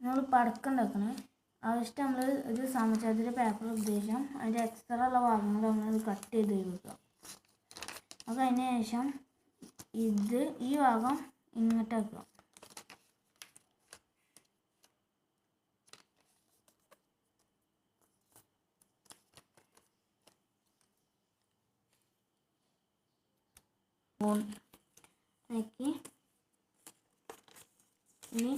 നമ്മൾ പടക്കം ഉണ്ടാക്കണേ ആവശ്യം നമ്മൾ ഒരു സമചതുര പേപ്പർ ഉദ്ദേശം അതിന്റെ എക്സ്ട്രാ ഉള്ള ഭാഗങ്ങൾ നമ്മൾ കട്ട് ചെയ്ത് വെക്കുക അപ്പോൾ അതിന് ശേഷം ഇത് ഈ ഭാഗം ഇങ്ങോട്ട് വെക്കുക. ആക്കി ഇനി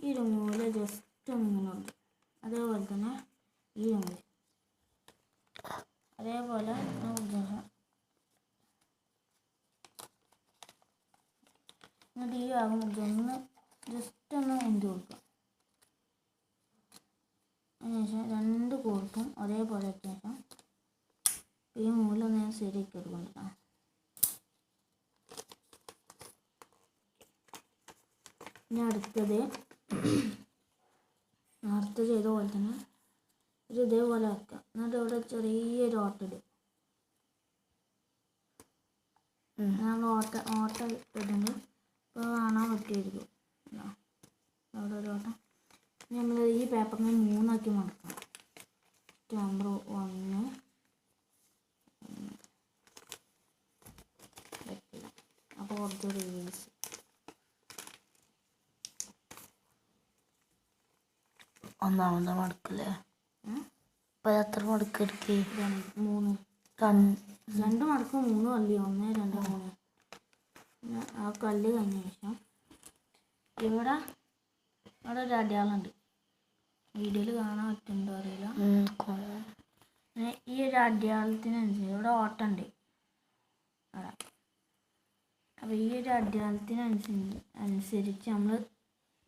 ഈ ഒരു മൂല ജസ്റ്റ് ഒന്ന് ഇങ്ങനെ ഉണ്ട് അതേപോലെ തന്നെ ഈ മൂല അതേപോലെ എന്നിട്ട് ഈ ഭാഗം ഒന്ന് ജസ്റ്റ് ഒന്ന് എന്ത് കൊടുക്കുക. അതിനുശേഷം രണ്ട് കൂർപ്പും ഒരേപോലെ അത്യാവശ്യം ഈ മൂല ഞാൻ ശരിയാക്കി എടുക്കുന്നുണ്ട് ഇനി അടുത്തത് നേരത്തെ ചെയ്ത പോലെ തന്നെ ഒരു ഇതേപോലെ വയ്ക്കാം എന്നിട്ട് ഇവിടെ ചെറിയൊരു ഓട്ട ഇടും. നമ്മൾ ഓട്ട ഓട്ട ഇട്ടിട്ടുണ്ട്. ഇപ്പോൾ കാണാൻ പറ്റുമായിരിക്കും. അവിടെ ഒരു ഓട്ടം. നമ്മൾ ഈ പേപ്പറിനെ മൂന്നാക്കി മടക്കണം. നമ്പർ ഒന്ന് അപ്പോൾ കുറച്ച് റീൽസ് ഒന്നാമത്തെ മടക്കല്ലേ? ഇപ്പൊ എത്ര മടക്ക് എടുക്കേ രണ്ട് മൂന്ന് രണ്ട് മടക്ക് മൂന്ന് കല്ല്. ഒന്ന് രണ്ട് മൂന്ന്. ആ കല്ല് കഴിഞ്ഞ ശേഷം ഇവിടെ ഇവിടെ ഒരു അടയാളുണ്ട്. വീഡിയോയിൽ കാണാൻ പറ്റുന്നുണ്ടോ അറിയില്ല. ഈ ഒരു അടയാളത്തിനനുസരിച്ച് ഇവിടെ ഓട്ടമുണ്ട് അവിടെ. അപ്പോൾ ഈ ഒരു അടയാളത്തിനനുസരിച്ച് അനുസരിച്ച് നമ്മൾ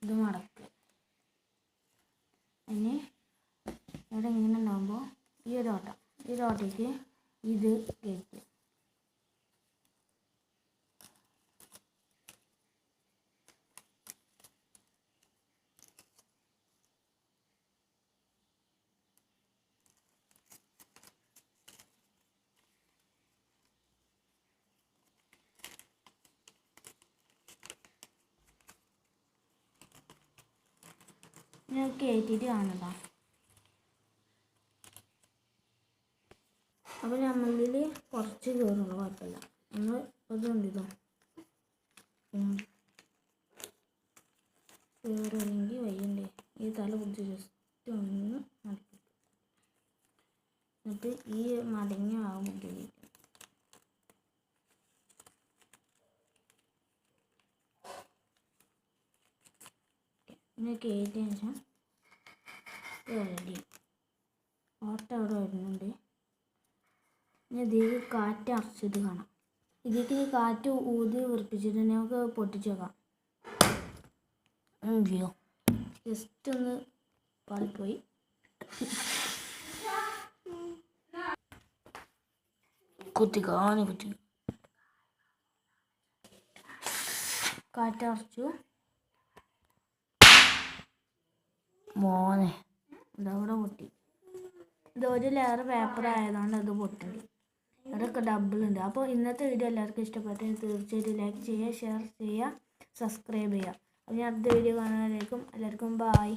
ഇത് മടക്കുക ഇനി ഇവിടെ ഇങ്ങനെ ഉണ്ടാകുമ്പോൾ ഈ ഒരു ഓട്ടം ഓട്ടയ്ക്ക് ഇത് കയറ്റുക ഞാൻ കയറ്റിയിട്ട് കാണണ്ട അപ്പോൾ നമ്മളിൽ കുറച്ച് കയറുള്ളൂ കുഴപ്പമില്ല നമ്മൾ അതുകൊണ്ട് ഇതോ. കയറണമെങ്കിൽ വയ്യണ്ടേ. ഈ തല പിടിച്ച് ജസ്റ്റ് ഒന്ന് മടക്കി. എന്നിട്ട് ഈ മടങ്ങി ആകും മുകളിലേക്ക്. പിന്നെ കയറ്റിയതിന് ശേഷം ഓട്ട അവിടെ വരുന്നുണ്ട്. ഇതിൽ കാറ്റ് അറച്ചിട്ട് കാണാം. ഇതിലേക്ക് കാറ്റ് ഊതി ഉറപ്പിച്ചിട്ട് നമുക്ക് പൊട്ടിച്ച് വെക്കാം. ഉം, അയ്യോ ജസ്റ്റ് ഒന്ന് പാളിപ്പോയി. കുത്തി കാണി കുത്തി. കാറ്റ് അറച്ചു മോനെ ഇതവിടെ പൊട്ടി. ഇത് ഒരു ലെയർ പേപ്പർ ആയതുകൊണ്ട് അത് പൊട്ടുണ്ട് അതൊക്കെ ഉണ്ട്. അപ്പോൾ ഇന്നത്തെ വീഡിയോ എല്ലാവർക്കും ഇഷ്ടപ്പെട്ടെങ്കിൽ തീർച്ചയായിട്ടും ലൈക്ക് ചെയ്യുക ഷെയർ ചെയ്യുക സബ്സ്ക്രൈബ് ചെയ്യുക. അപ്പോൾ ഞാൻ അടുത്ത വീഡിയോ കാണുന്നതായിരിക്കും എല്ലാവർക്കും ബായ്